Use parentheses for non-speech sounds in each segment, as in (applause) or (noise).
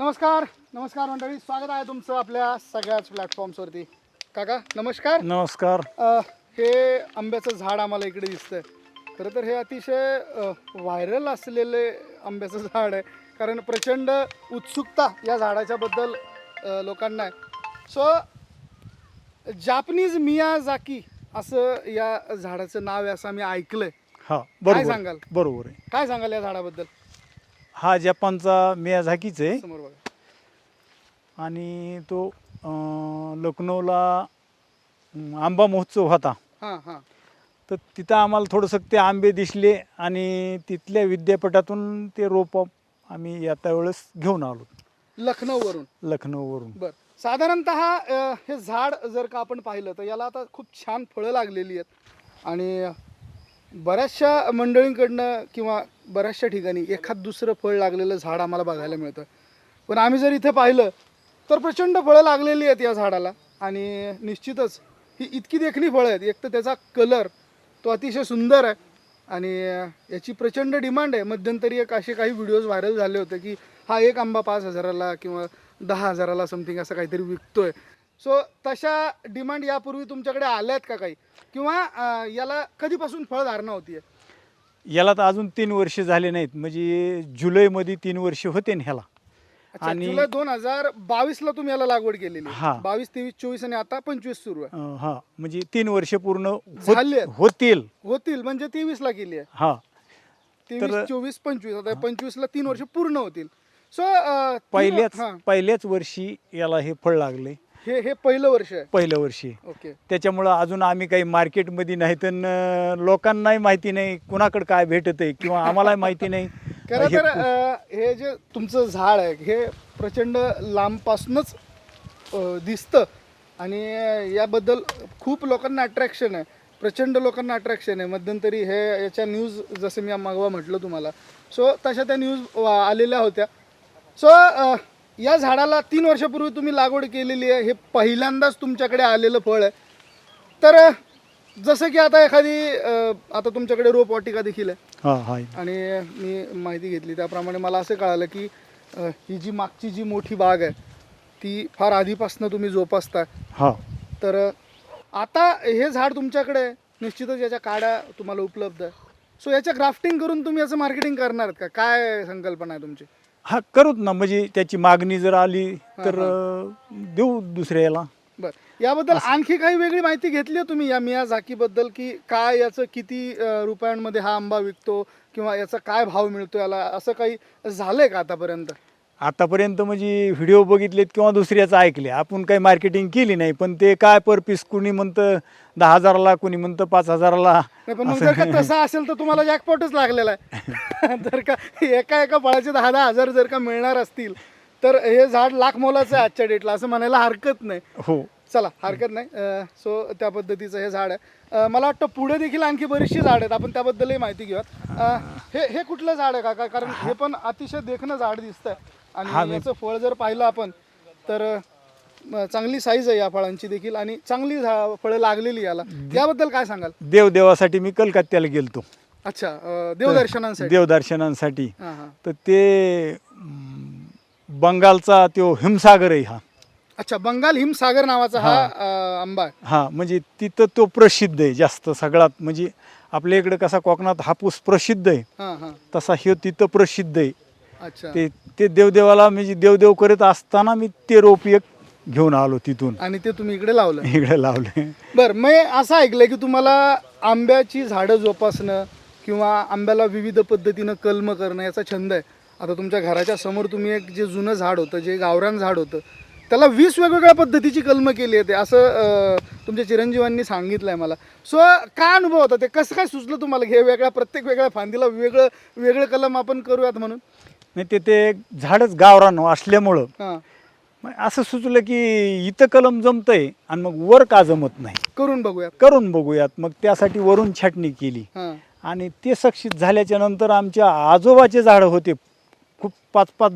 नमस्कार नमस्कार मंडळी. स्वागत आहे तुमचं आपल्या सगळ्याच प्लॅटफॉर्म्सवरती काका नमस्कार. नमस्कार. अ, हे आंब्याचं झाड आम्हाला इकडे दिसतंय. खरं तर हे अतिशय व्हायरल असलेले आंब्याचं झाड आहे. कारण प्रचंड उत्सुकता या झाडाच्या बद्दल अ, लोकांना आहे. सो जापनीज मियाजाकी असं या झाडाचं नाव आहे असं आम्ही ऐकलंय. हा काय बरोबर सांगाल? बरोबर आहे. काय सांगाल या झाडाबद्दल? हा जपानचा मियाझाकीच आहे. समोर. आणि तो अं, लखनौला अं, आंबा महोत्सव होता. हां हां. तर तिथं आम्हाला थोडंसं ते आंबे दिसले आणि तिथल्या विद्यापीठातून ते रोप आम्ही येत्या वेळेस घेऊन आलो. लखनौवरून? लखनौवरून. बर. साधारणतः अ, हे झाड जर का आपण पाहिलं तर याला आता खूप छान फळं लागलेली आहेत. आणि बऱ्याचशा मंडळींकडनं किंवा बऱ्याचशा ठिकाणी एखाद दुसरं फळ लागलेलं झाड आम्हाला बघायला मिळतं. पण आम्ही जर इथे पाहिलं तर प्रचंड फळं लागलेली आहेत या झाडाला. आणि निश्चितच ही इतकी देखणी फळं आहेत. एक तर त्याचा कलर तो अतिशय सुंदर आहे. आणि याची प्रचंड डिमांड आहे. मध्यंतरी एक असे काही व्हिडिओज व्हायरल झाले होते की हा एक आंबा पाच हजाराला किंवा दहा हजाराला समथिंग असं काहीतरी विकतोय. सो तशा डिमांड यापूर्वी तुमच्याकडे आल्या आहेत का काही? किंवा याला कधीपासून फळधारणा आहे याला तर अजून तीन वर्ष झाले नाहीत. म्हणजे जुलैमध्ये तीन वर्ष होते ना ह्याला. अच्छा आणि- जुलै दोन हजार बावीस ला तुम्ही याला लागवड केलेली. हा. बावीस तेवीस चोवीस आणि आता पंचवीस सुरू आहे. अं, हा. म्हणजे तीन वर्ष पूर्ण होत- झाली आहेत. होतील. होतील म्हणजे तेवीस ला केली आहे. हा. तेवीस चोवीस पंचवीस. आता पंचवीस ला तीन वर्ष पूर्ण होतील. सो पहिल्याच पहिल्याच वर्षी याला हे फळ लागले. हे हे पहिलं वर्ष आहे. पहिल्या वर्षी. ओके त्याच्यामुळं अजून आम्ही काही मार्केटमध्ये नाही तर लोकांनाही माहिती नाही कुणाकडे काय भेटत आहे किंवा आम्हालाही माहिती नाही. खरं तर अ, हे जे तुमचं झाड आहे हे प्रचंड लांबपासूनच अ, दिसतं. आणि याबद्दल खूप लोकांना अट्रॅक्शन आहे. प्रचंड लोकांना अट्रॅक्शन आहे. मध्यंतरी हे याच्या न्यूज जसं मी मागवा म्हटलं तुम्हाला. सो तशा त्या न्यूज आलेल्या होत्या. सो या झाडाला तीन वर्षापूर्वी तुम्ही लागवड केलेली आहे. हे पहिल्यांदाच तुमच्याकडे आलेलं फळ आहे. तर अ, जसं की आता एखादी अ, आता तुमच्याकडे रोपवाटिका देखील आहे. हा आणि मी माहिती घेतली. त्याप्रमाणे मला असं कळालं की अ, ही जी मागची जी मोठी बाग आहे ती फार आधीपासून तुम्ही जोपासता हा. तर अ, आता हे झाड तुमच्याकडे आहे. निश्चितच याच्या काड्या तुम्हाला उपलब्ध आहे. सो याच्या ग्राफ्टिंग करून तुम्ही याचं मार्केटिंग करणार आहेत का? काय संकल्पना आहे तुमची? हा करूत ना. म्हणजे त्याची मागणी जर आली तर अं, देऊ दुसऱ्याला. बर. याबद्दल आणखी काही वेगळी माहिती घेतली आहे तुम्ही या मिया झाकीबद्दल की काय याचं किती अ, रुपयांमध्ये हा आंबा विकतो किंवा याचा काय भाव मिळतो याला? असं काही झालंय का आतापर्यंत? आतापर्यंत म्हणजे व्हिडिओ बघितलेत किंवा दुसऱ्याचं ऐकले. आपण काही मार्केटिंग केली नाही पण ते काय पर पीस कुणी म्हणतं दहा हजाराला कुणी म्हणतं पाच हजाराला. नाही पण मग जर का तसं असेल तर तुम्हाला जॅकपॉटच लागलेला आहे. (laughs) जर का एका एका फळाचे दहा दहा हजार जर का मिळणार असतील तर हे झाड लाख मोलाचं आहे आजच्या डेटला असं म्हणायला हरकत नाही. हो. चला हरकत नाही. सो त्या पद्धतीचं हे झाड आहे. मला वाटतं पुढे देखील आणखी बरीचशी झाड आहेत. आपण त्याबद्दलही माहिती घेऊयात. हे हे कुठलं झाड आहे काका? कारण हे पण अतिशय देखणं झाड दिसतंय. आणि याचं फळ जर पाहिलं आपण तर चांगली साईज आहे या फळांची देखील आणि चांगली फळं लागलेली याला. याबद्दल काय सांगाल? देवदेवासाठी मी कलकत्त्याला गेलतो. अच्छा देवदर्शनांसाठी. देवदर्शनांसाठी. तर ते बंगालचा तो हिमसागर आहे हा. अच्छा बंगाल हिमसागर नावाचा हा अं, आंबा आहे. हा म्हणजे तिथं तो प्रसिद्ध आहे जास्त सगळ्यात. म्हणजे आपल्या इकडे कसा कोकणात हापूस प्रसिद्ध आहे हां हां. तसा हे तिथं प्रसिद्ध आहे. अच्छा. ते ते देवदेवाला म्हणजे देवदेव करत असताना मी ते रोप एक घेऊन आलो तिथून. आणि ते तुम्ही इकडे लावलं. इकडे लावले. बर मी असं ऐकलंय की तुम्हाला आंब्याची झाडं जोपासणं किंवा आंब्याला विविध पद्धतीनं कलम करणं याचा छंद आहे. आता तुमच्या घराच्या समोर तुम्ही एक जे जुनं झाड होतं जे गावरान झाड होतं त्याला वीस वेगवेगळ्या पद्धतीची कलमं केली आहे ते. असं तुमच्या चिरंजीवांनी सांगितलं आहे मला. सो काय अनुभव होता ते? कसं काय सुचलं तुम्हाला? हे वेगळ्या प्रत्येक वेगळ्या फांदीला वेगळं वेगळं कलम आपण करूयात म्हणून? नाही ते ते झाडच गावरान असल्यामुळं. हां. मग असं सुचलं की इथं कलम जमतंय आणि मग वर का जमत नाही? करून बघूयात. करून बघूयात. मग त्यासाठी वरून छाटणी केली. हां. आणि ते सक्सेस झाल्याच्यानंतर आमच्या आजोबाचे झाडं होते पाच पाच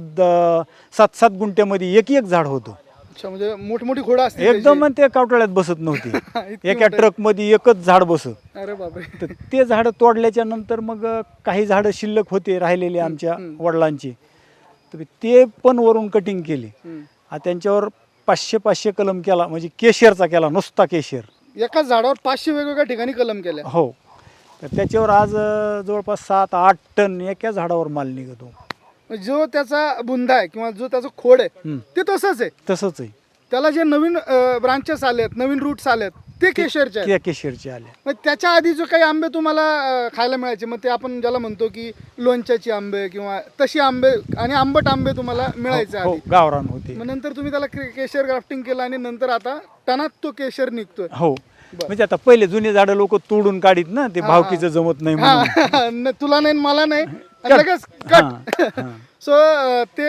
सात सात गुंठ्यामध्ये एक एक झाड होतं. अच्छा म्हणजे मोठमोठी खोडं असते एकदम ते कावटाळ्यात बसत नव्हती. (laughs) एका. ट्रकमध्ये एकच झाड बसत. अरे तर ते झाडं तोडल्याच्या नंतर मग काही झाडं शिल्लक होते राहिलेले आमच्या. वडिलांची. तर ते पण वरून कटिंग केली. त्यांच्यावर पाचशे पाचशे कलम केला. म्हणजे केशरचा केला नुसता केशर. एकाच झाडावर पाचशे वेगवेगळ्या ठिकाणी कलम केल्या हो. तर त्याच्यावर आज जवळपास सात आठ टन एका झाडावर माल निघतो. जो त्याचा बुंदा आहे किंवा जो त्याचा खोड आहे. ते तसंच आहे. तसंच आहे. त्याला जे नवीन ब्रांचेस आलेत नवीन रूट्स आलेत ते केशरचे आहेत. त्या केशरचे आल्या मग त्याच्या आधी जो काही आंबे तुम्हाला अं, खायला मिळायचे मग ते आपण ज्याला म्हणतो की लोणच्याची आंबे किंवा तशी आंबे आणि आंबट आंबे तुम्हाला मिळायचे हो आधी. गावरान होते. मग नंतर तुम्ही त्याला के- केशर ग्राफ्टिंग केलं आणि नंतर आता टनात तो केशर निघतोय. हो. बरं. म्हणजे आता पहिले जुने झाडं लोक तोडून काढीत ना ते हा, भावकीचं जमत नाही म्हणून. हा, (laughs) न- तुला नाही न मला नाही. आणि. लगेच कट. सो (laughs) ते